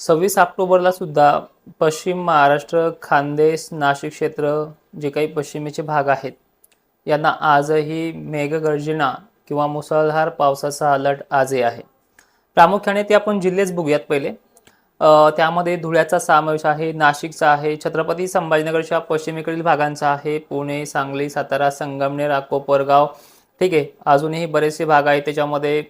सव्वीस ऑक्टोबरला सुद्धा पश्चिम महाराष्ट्र खानदेश नाशिक क्षेत्र जे काही पश्चिमेचे भाग आहेत यांना आजही मेघगर्जना किंवा मुसळधार पावसाचा अलर्ट आजही आहे. प्रामुख्याने ते आपण जिल्हेच बघूयात पहिले. त्यामध्ये धुळ्याचा समावेश आहे नाशिकचा आहे छत्रपती संभाजीनगरच्या पश्चिमेकडील भागांचा आहे पुणे सांगली सातारा संगमनेर अकोपरगाव ठीक आहे अजूनही बरेचसे भाग आहेत. त्याच्यामध्ये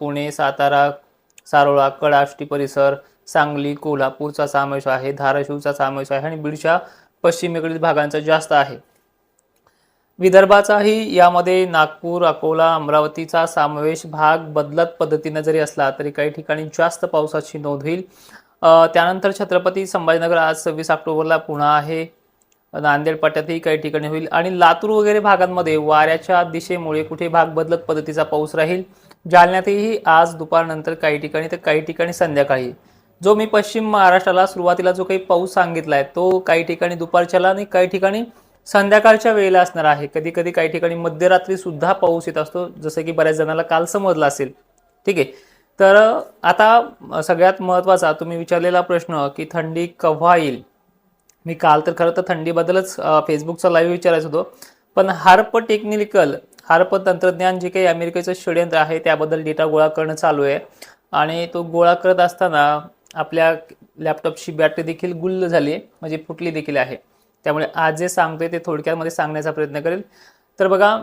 पुणे सातारा सारोळा कडाष्टी परिसर सांगली कोल्हापूरचा समावेश आहे धाराशिवचा समावेश आहे आणि बीडच्या पश्चिमेकडील भागांचा जास्त आहे. विदर्भाचाही यामध्ये नागपूर अकोला अमरावतीचा समावेश भाग बदलत पद्धतीने जरी असला तरी काही ठिकाणी जास्त पावसाची नोंद होईल. त्यानंतर छत्रपती संभाजीनगर आज सव्वीस ऑक्टोबरला पुन्हा आहे. नांदेड पट्ट्यातही काही ठिकाणी होईल आणि लातूर वगैरे भागांमध्ये वाऱ्याच्या दिशेमुळे कुठे भाग बदलत पद्धतीचा पाऊस राहील जालन्यातही आज दुपारनंतर काही ठिकाणी तर काही ठिकाणी संध्याकाळी. जो मी पश्चिम महाराष्ट्राला सुरुवातीला जो काही पाऊस सांगितला आहे तो काही ठिकाणी दुपारच्याला आणि काही ठिकाणी संध्याकाळच्या वेळेला असणार आहे. कधी कधी काही ठिकाणी मध्यरात्री सुद्धा पाऊस येत असतो जसं की बऱ्याच जणांना काल समजलं असेल. ठीक आहे? तर आता सगळ्यात महत्त्वाचा तुम्ही विचारलेला प्रश्न की थंडी केव्हा येईल? मी काल तर खरं तर थंडीबद्दलच फेसबुकचा लाईव्ह विचारायचं होतो. पण हार्प टेक्निकल हार्प तंत्रज्ञान जे काही अमेरिकेचं षडयंत्र आहे त्याबद्दल डेटा गोळा करणं चालू आहे. आणि तो गोळा करत असताना आपल्या लॅपटॉपची बॅटरी देखील गुल्ल झाली आहे म्हणजे फुटली देखील आहे. त्यामुळे आज जे सांगतोय ते थोडक्यामध्ये सांगण्याचा प्रयत्न करेल. तर बघा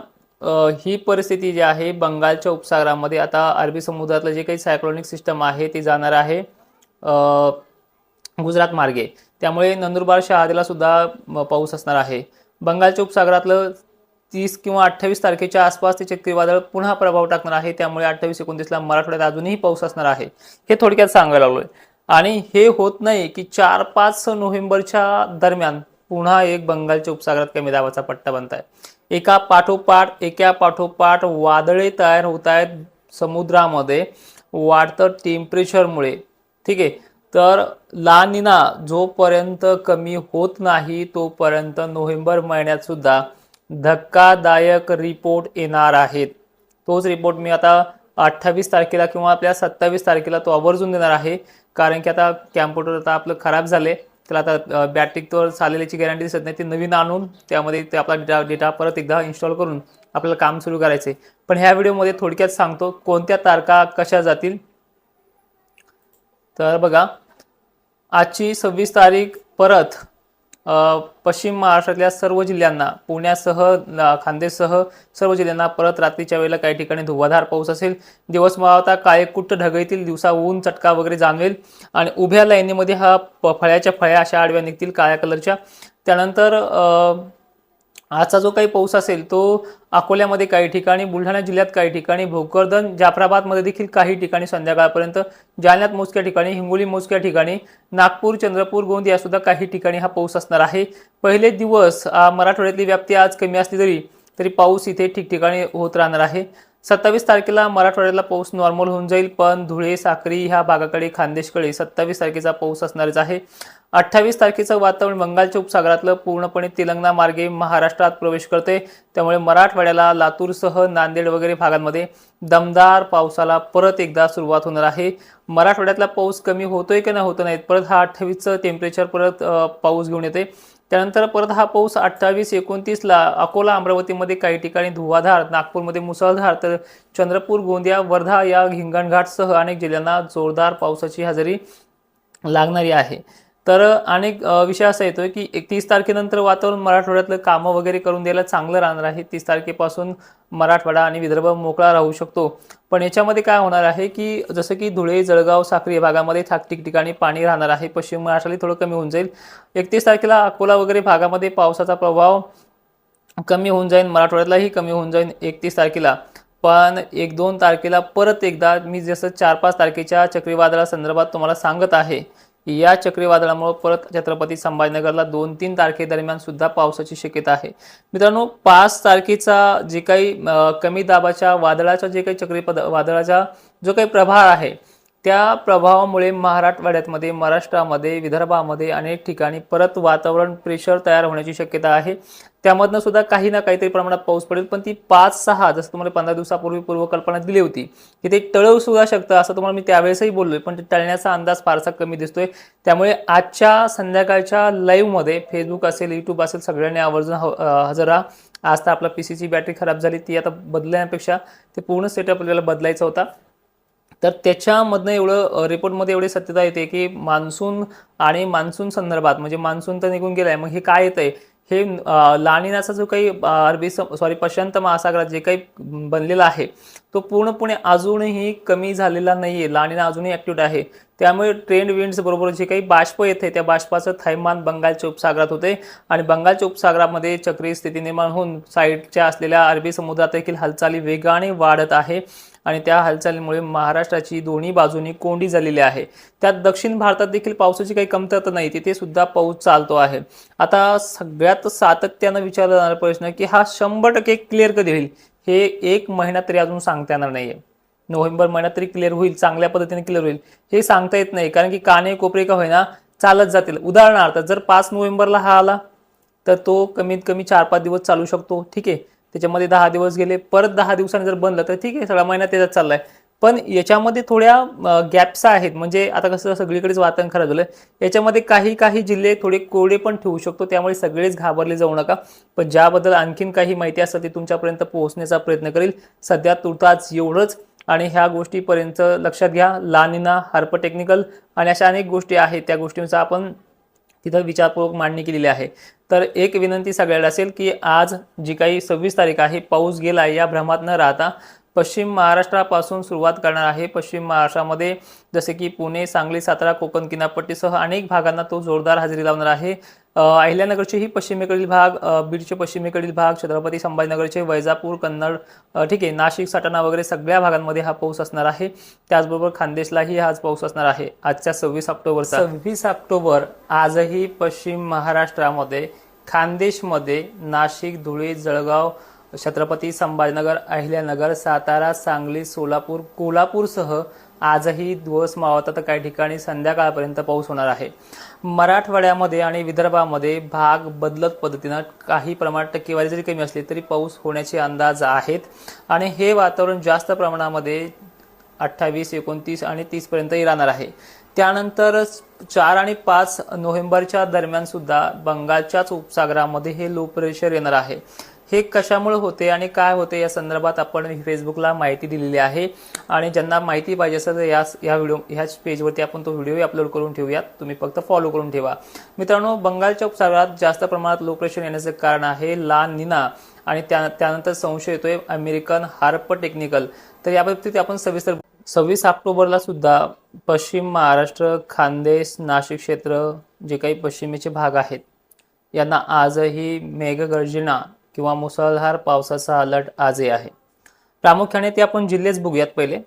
ही परिस्थिती जी आहे बंगालच्या उपसागरामध्ये आता अरबी समुद्रातलं जे काही सायक्लोनिक सिस्टम आहे ती जाणार आहे गुजरात मार्गे. त्यामुळे नंदुरबार शहादेला सुद्धा पाऊस असणार आहे. बंगालच्या उपसागरातलं तीस किंवा अठ्ठावीस तारखेच्या आसपास ते चक्रीवादळ पुन्हा प्रभाव टाकणार आहे. त्यामुळे अठ्ठावीस एकोणतीसला मराठवाड्यात अजूनही पाऊस असणार आहे. हे थोडक्यात सांगायला लागलोय. आणि हे होत नाही की चार पाच नोव्हेंबरच्या दरम्यान पुन्हा एक बंगालच्या उपसागरात कमी दाबाचा पट्टा बनत आहे. एका पाठोपाठ एका पाठोपाठ वादळे तयार होत आहेत समुद्रामध्ये. वाढतं टेम्परेचरमुळे. ठीक आहे? तर लानिना जोपर्यंत कमी होत नाही तोपर्यंत नोव्हेंबर महिन्यात सुद्धा धक्कादायक रिपोर्ट येणार आहेत. तोच रिपोर्ट मी आता अठ्ठावीस तारखेला किंवा आपल्या सत्तावीस तारखेला तो आवर्जून देणार आहे. कारण की आता कॅम्प्युटर आता आपलं खराब झाले त्याला आता बॅटरी तर चालेल्याची गॅरंटी दिसत नाही. ते नवीन आणून त्यामध्ये ते आपला डेटा डेटा परत एकदा इन्स्टॉल करून आपल्याला काम सुरू करायचे पण ह्या व्हिडिओमध्ये थोडक्यात सांगतो कोणत्या तारखा कशा जातील? तर बघा आजची सव्वीस तारीख परत पश्चिम महाराष्ट्रातल्या सर्व जिल्ह्यांना पुण्यासह खांदेसह सर्व जिल्ह्यांना परत रात्रीच्या वेळेला काही ठिकाणी धुवाधार पाऊस असेल. दिवस मावता काळेकुट्ट कुट्ट ढगळीतील दिवसा ऊन चटका वगैरे जाणवेल आणि उभ्या लाईनीमध्ये हा फळ्याच्या फळ्या अशा आडव्या निघतील काळ्या कलरच्या. त्यानंतर आजचा जो काही पाऊस असेल तो अकोल्यामध्ये काही ठिकाणी बुलढाणा जिल्ह्यात काही ठिकाणी भोकरदन जाफराबादमध्ये देखील काही ठिकाणी संध्याकाळपर्यंत जालन्यात मोजक्या ठिकाणी हिंगोली मोजक्या ठिकाणी नागपूर चंद्रपूर गोंदिया सुद्धा काही ठिकाणी हा पाऊस असणार आहे. पहिले दिवस मराठवाड्यातली व्याप्ती आज कमी असली तरी तरी पाऊस इथे ठिकठिकाणी होत राहणार आहे. सत्तावीस तारखेला मराठवाड्यातला पाऊस नॉर्मल होऊन जाईल पण धुळे साक्री ह्या भागाकडे खानदेशकडे सत्तावीस तारखेचा पाऊस असणारच आहे. अठ्ठावीस तारखेचं वातावरण बंगालच्या उपसागरातलं पूर्णपणे तेलंगणा मार्गे महाराष्ट्रात प्रवेश करते. त्यामुळे मराठवाड्याला लातूरसह नांदेड वगैरे भागांमध्ये दमदार पावसाला परत एकदा सुरुवात होणार आहे. मराठवाड्यातला पाऊस कमी होतोय की नाही होत नाहीत परत हा अठ्ठावीसचं टेम्परेचर परत पाऊस घेऊन येते. त्यानंतर परत हा पाऊस अठ्ठावीस एकोणतीसला अकोला अमरावतीमध्ये काही ठिकाणी धुवाधार नागपूरमध्ये मुसळधार तर चंद्रपूर गोंदिया वर्धा या हिंगणघाटसह अनेक जिल्ह्यांना जोरदार पावसाची हजेरी लागणारी आहे. तर अनेक विषय असा येतो की एकतीस तारखेनंतर वातावरण मराठवाड्यातलं कामं वगैरे करून द्यायला चांगलं राहणार आहे. तीस तारखेपासून मराठवाडा आणि विदर्भ मोकळा राहू शकतो. पण याच्यामध्ये काय होणार आहे की जसं की धुळे जळगाव साक्री या भागामध्ये ठाक ठिकठिकाणी पाणी राहणार आहे. पश्चिम महाराष्ट्राला थोडं कमी होऊन जाईल. एकतीस तारखेला अकोला वगैरे भागामध्ये पावसाचा प्रभाव कमी होऊन जाईल. मराठवाड्यातलाही कमी होऊन जाईल एकतीस तारखेला. पण एक दोन तारखेला परत एकदा मी जसं चार पाच तारखेच्या चक्रीवादळासंदर्भात तुम्हाला सांगत आहे या चक्रीवादळामुळे परत छत्रपती संभाजीनगरला दोन तीन तारखेदरम्यान सुद्धा पावसाची शक्यता आहे. मित्रांनो पाच तारखेचा जे काही कमी दाबाच्या वादळाच्या जे काही चक्रीपद वादळाचा जो काही प्रभार आहे त्या प्रभावामुळे मराठवाड्यातमध्ये महाराष्ट्रामध्ये विदर्भामध्ये अनेक ठिकाणी परत वातावरण प्रेशर तयार होण्याची शक्यता आहे. त्यामधनं सुद्धा काही ना काहीतरी प्रमाणात पाऊस पडेल पण ती पाच सहा जसं तुम्हाला पंधरा दिवसापूर्वी पूर्वकल्पना दिली होती की ते टळवू सुद्धा शकतं असं तुम्हाला मी त्यावेळेसही बोललोय पण ते टळण्याचा अंदाज फारसा कमी दिसतोय. त्यामुळे आजच्या संध्याकाळच्या लाईव्हमध्ये फेसबुक असेल युट्यूब असेल सगळ्यांनी आवर्जून ह- हजर राहा. आज तर आपला पी सीची बॅटरी खराब झाली ती आता बदलण्यापेक्षा ते पूर्ण सेटअप आपल्याला बदलायचा होता. तर त्याच्यामधनं एवढं रिपोर्टमध्ये एवढी सत्यता येते की मान्सून आणि मान्सून संदर्भात म्हणजे मान्सून तर निघून गेलाय मग हे काय येतंय? हे लाणिनाचा जो काही अरबी सॉरी प्रशांत महासागरात जे काही बनलेला आहे तो पूर्णपणे अजूनही कमी झालेला नाही आहे लाणिना अजूनही ॲक्टिव्ह आहे. त्यामुळे ट्रेंड विंड्स बरोबर जे काही बाष्प येते त्या बाष्पाचं थैमान बंगालच्या उपसागरात होते. आणि बंगालच्या उपसागरामध्ये चक्रीय स्थिती निर्माण होऊन साईडच्या असलेल्या अरबी समुद्रात देखील हालचाली वेगाने वाढत आहे. आणि त्या हालचालीमुळे महाराष्ट्राची दोन्ही बाजूनी कोंडी झालेली आहे. त्यात दक्षिण भारतात देखील पावसाची काही कमतरता नाही तिथे सुद्धा पाऊस चालतो आहे. आता सगळ्यात सातत्यानं विचारला जाणारा प्रश्न की हा शंभर टक्के क्लिअर कधी होईल? हे एक महिना तरी अजून सांगता येणार नाहीये. नोव्हेंबर महिन्यात तरी क्लिअर होईल चांगल्या पद्धतीने क्लिअर होईल हे सांगता येत नाही. कारण की काने कोपरे का होईना चालत जातील. उदाहरणार्थ जर पाच नोव्हेंबरला हा आला तर तो कमीत कमी चार पाच दिवस चालू शकतो. ठीक आहे. त्याच्यामध्ये दहा दिवस गेले परत दहा दिवसांनी जर बनलं तर ठीक आहे सगळा महिना त्याच्यात चाललाय. पण याच्यामध्ये थोड्या गॅप्स आहेत. म्हणजे आता कसं सगळीकडेच वातावरण खराब झालं याच्यामध्ये काही काही जिल्हे थोडे कोरडे पण ठेवू शकतो. त्यामुळे सगळेच घाबरले जाऊ नका. पण ज्याबद्दल आणखीन काही माहिती असतं ती तुमच्यापर्यंत पोहोचण्याचा प्रयत्न करेल. सध्या तुर्तास एवढंच. आणि ह्या गोष्टीपर्यंत लक्षात घ्या. लानिना हार्प टेक्निकल आणि अशा अनेक गोष्टी आहेत. त्या गोष्टींचा आपण तिथं विचारपूर्वक मांडणी केलेली आहे. तर एक विनंती सगळ्याला असेल की आज जी काही सव्वीस तारीख आहे पाऊस गेला या भ्रमात न राहता पश्चिम महाराष्ट्रापासून सुरुवात करणार आहे. पश्चिम महाराष्ट्रामध्ये जसे की पुणे सांगली सातारा कोकण किनारपट्टीसह अनेक भागांना तो जोरदार हजेरी लावणार आहे. अहिल्यानगरचेही अहिल्यानगरचे ही पश्चिमेकडील भाग बीडचे पश्चिमेकडील भाग छत्रपती संभाजीनगरचे वैजापूर कन्नड ठीक आहे नाशिक सटाणा वगैरे सगळ्या भागांमध्ये हा पाऊस असणार आहे. त्याचबरोबर खानदेशलाही हाच पाऊस असणार आहे. आजच्या सव्वीस ऑक्टोबरचा. सव्वीस ऑक्टोबर आजही पश्चिम महाराष्ट्रामध्ये खानदेशमध्ये नाशिक धुळे जळगाव छत्रपती संभाजीनगर अहिल्यानगर सातारा सांगली सोलापूर कोल्हापूरसह आजही दिवस मावळतात. तर काही ठिकाणी संध्याकाळपर्यंत पाऊस होणार आहे. मराठवाड्यामध्ये आणि विदर्भामध्ये भाग बदलत पद्धतीनं काही प्रमाणात टक्केवारी जरी कमी असली तरी पाऊस होण्याचे अंदाज आहेत. आणि हे वातावरण जास्त प्रमाणामध्ये अठ्ठावीस एकोणतीस आणि तीसपर्यंतही राहणार आहे. त्यानंतर चार आणि पाच नोव्हेंबरच्या दरम्यान सुद्धा बंगालच्याच उपसागरामध्ये हे लो प्रेशर येणार आहे. हे कशामुळे होते आणि काय होते या संदर्भात आपण फेसबुकला माहिती दिलेली आहे. आणि ज्यांना माहिती पाहिजे असेल तर या या व्हिडिओ ह्याच पेजवरती आपण तो व्हिडिओ अपलोड करून ठेवूयात. तुम्ही फक्त फॉलो करून ठेवा. मित्रांनो बंगालच्या उपसागरात जास्त प्रमाणात लो प्रेशर येण्याचं कारण आहे ला निना. आणि त्या त्यानंतर संशय येतोय अमेरिकन हार्प टेक्निकल तर याबाबतीत आपण सविस्तर सव्वीस ऑक्टोबरला सुद्धा पश्चिम महाराष्ट्र खानदेश नाशिक क्षेत्र जे काही पश्चिमेचे भाग आहेत यांना आजही मेघगर्जना किंवा मुसळधार पावसाचा अलर्ट आजही आहे. प्रामुख्याने ते आपण जिल्हेच बघूयात पहिले.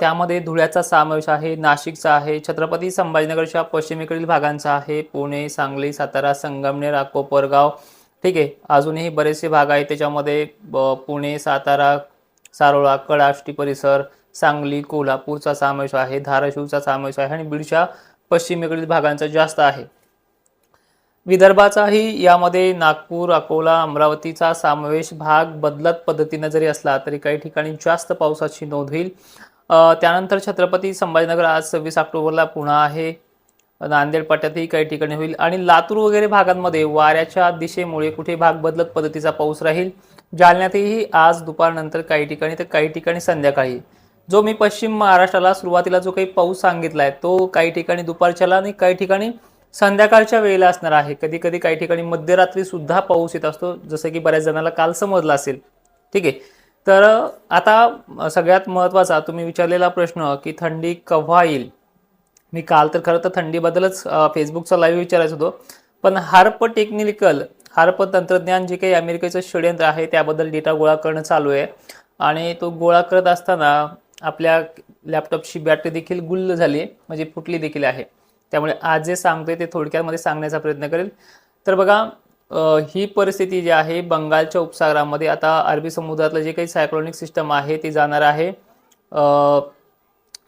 त्यामध्ये धुळ्याचा समावेश आहे नाशिकचा आहे छत्रपती संभाजीनगरच्या पश्चिमेकडील भागांचा आहे पुणे सांगली सातारा संगमनेर कोपरगाव ठीक आहे अजूनही बरेचसे भाग आहेत. त्याच्यामध्ये पुणे सातारा सारोळा कडाष्टी परिसर सांगली कोल्हापूरचा समावेश आहे धाराशिवचा समावेश आहे आणि बीडच्या पश्चिमेकडील भागांचा जास्त आहे. विदर्भाचाही यामध्ये नागपूर अकोला अमरावतीचा समावेश भाग बदलत पद्धतीने जरी असला तरी काही ठिकाणी जास्त पावसाची नोंद होईल. त्यानंतर छत्रपती संभाजीनगर आज सव्वीस ऑक्टोबरला पुन्हा आहे. नांदेड पट्ट्यातही काही ठिकाणी होईल. आणि लातूर वगैरे भागांमध्ये वाऱ्याच्या दिशेमुळे कुठे भाग बदलत पद्धतीचा पाऊस राहील जालन्यातही आज दुपारनंतर काही ठिकाणी तर काही ठिकाणी संध्याकाळी. जो मी पश्चिम महाराष्ट्राला सुरुवातीला जो काही पाऊस सांगितला आहे तो काही ठिकाणी दुपारच्याला आणि काही ठिकाणी संध्याकाळच्या वेळेला असणार आहे. कधी कधी काही ठिकाणी मध्यरात्री सुद्धा पाऊस येत असतो जसं की बऱ्याच जणांना काल समजलं असेल. ठीक आहे. तर आता सगळ्यात महत्त्वाचा तुम्ही विचारलेला प्रश्न की थंडी केव्हा येईल? मी काल तर खरं तर थंडीबद्दलच फेसबुकचा लाईव्ह विचारायचं होतो. पण हार्प टेक्निकल हार्प तंत्रज्ञान जे काही अमेरिकेचं षडयंत्र आहे त्याबद्दल डेटा गोळा करणं चालू आहे. आणि तो गोळा करत असताना आपल्या लॅपटॉपची बॅटरी देखील गुल्ल झाली आहे म्हणजे फुटली देखील आहे. त्यामुळे आज जे सांगतोय ते थोडक्यामध्ये सांगण्याचा प्रयत्न करेल. तर बघा ही परिस्थिती जी आहे बंगालच्या उपसागरामध्ये आता अरबी समुद्रातलं जे काही सायक्लोनिक सिस्टम आहे ते जाणार आहे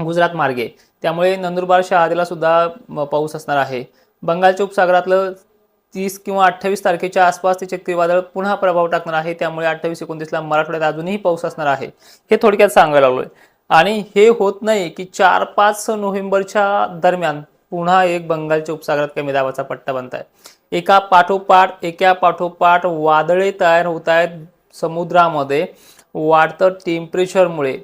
गुजरात मार्गे. त्यामुळे नंदुरबार शहादेला सुद्धा पाऊस असणार आहे. बंगालच्या उपसागरातलं तीस किंवा अठ्ठावीस तारखेच्या आसपास ते चक्रीवादळ पुन्हा प्रभाव टाकणार आहे. त्यामुळे अठ्ठावीस एकोणतीसला मराठवाड्यात अजूनही पाऊस असणार आहे. हे थोडक्यात सांगायला लागलोय. आणि हे होत नाही की चार पाच नोव्हेंबरच्या दरम्यान पुन्हा एक बंगालच्या उपसागरात कमी दाबाचा पट्टा बनत आहे एका पाठोपाठ एका पाठोपाठ वादळे तयार होत आहेत समुद्रामध्ये. वाढतं टेम्परेचरमुळे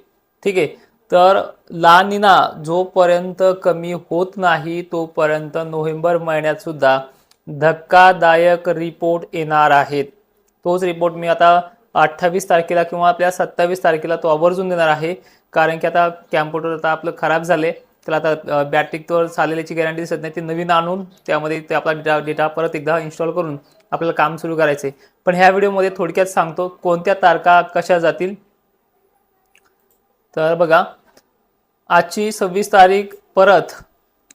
ठीक आहे? तर लानिना जोपर्यंत कमी होत नाही तोपर्यंत नोव्हेंबर महिन्यात सुद्धा धक्कादायक रिपोर्ट येणार आहेत. तोच रिपोर्ट मी आता अठ्ठावीस तारखेला किंवा आपल्या सत्तावीस तारखेला तो आवर्जून देणार आहे. कारण की आता कॅम्प्युटर आता आपलं खराब झाले त्याला आता बॅटरीवर चाललेल्याची गॅरंटी दिसत नाही. ती नवीन आणून त्यामध्ये ते आपला डेटा डेटा परत एकदा इन्स्टॉल करून आपल्याला काम सुरू करायचे पण ह्या व्हिडिओमध्ये थोडक्यात सांगतो कोणत्या तारखा कशा जातील. तर बघा आजची सव्वीस तारीख परत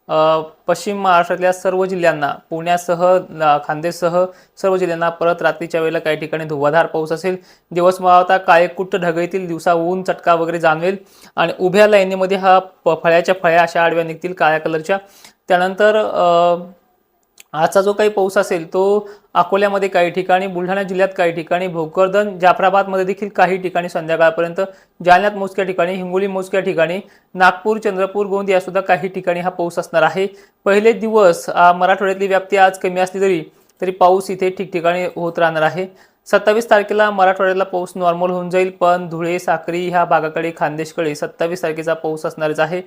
पश्चिम महाराष्ट्रातल्या सर्व जिल्ह्यांना पुण्यासह खांदेसह खान्देशसह सर्व जिल्ह्यांना परत रात्रीच्या वेळेला काही ठिकाणी धुवाधार पाऊस असेल दिवस मावता काळेकुट्ट ढगळीतील दिवसा ऊन चटका वगैरे जाणवेल आणि उभ्या लाईनीमध्ये हा फळ्याच्या फळ्या अशा आडव्या निघतील काळ्या कलरच्या. त्यानंतर आजचा जो काही पाऊस असेल तो अकोल्यामध्ये काही ठिकाणी बुलढाणा जिल्ह्यात काही ठिकाणी भोकरदन जाफराबादमध्ये देखील काही ठिकाणी संध्याकाळपर्यंत जालन्यात मोजक्या ठिकाणी हिंगोली मोजक्या ठिकाणी नागपूर चंद्रपूर गोंदिया सुद्धा काही ठिकाणी हा पाऊस असणार आहे. पहिले दिवस मराठवाड्यातली व्याप्ती आज कमी असली तरी तरी पाऊस इथे ठिकठिकाणी होत राहणार आहे. सत्तावीस तारखेला मराठवाड्याला पाऊस नॉर्मल होऊन जाईल पण धुळे साक्री ह्या भागाकडे खानदेशकडे सत्तावीस तारखेचा पाऊस असणारच आहे.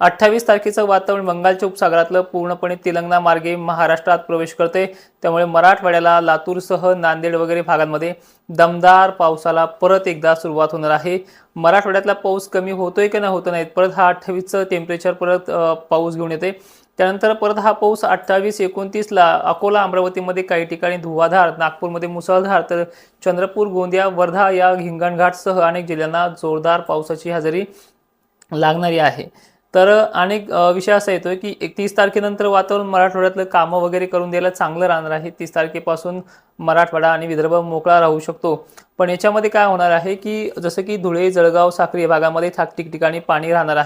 अठ्ठावीस तारखेचं वातावरण बंगालच्या उपसागरातलं पूर्णपणे तेलंगणा मार्गे महाराष्ट्रात प्रवेश करते. त्यामुळे मराठवाड्याला लातूरसह नांदेड वगैरे भागांमध्ये दमदार पावसाला परत एकदा सुरुवात होणार आहे. मराठवाड्यातला पाऊस कमी होतोय की नाही होत नाही परत हा अठ्ठावीसचं टेम्परेचर परत पाऊस घेऊन येते. त्यानंतर परत हा पाऊस अठ्ठावीस एकोणतीसला अकोला अमरावतीमध्ये काही ठिकाणी धुवाधार नागपूरमध्ये मुसळधार तर चंद्रपूर गोंदिया वर्धा या हिंगणघाटसह अनेक जिल्ह्यांना जोरदार पावसाची हजेरी लागणारी आहे. तर अनेक विषय असा येतोय की एकतीस तारखेनंतर वातावरण मराठवाड्यातलं कामं वगैरे करून द्यायला चांगलं राहणार आहे. तीस तारखेपासून मराठवाडा आणि विदर्भ मोकळा राहू शकतो. पण याच्यामध्ये काय होणार आहे की जसं की धुळे जळगाव साक्री या भागामध्ये ठिकठिकाणी पाणी राहणार आहे.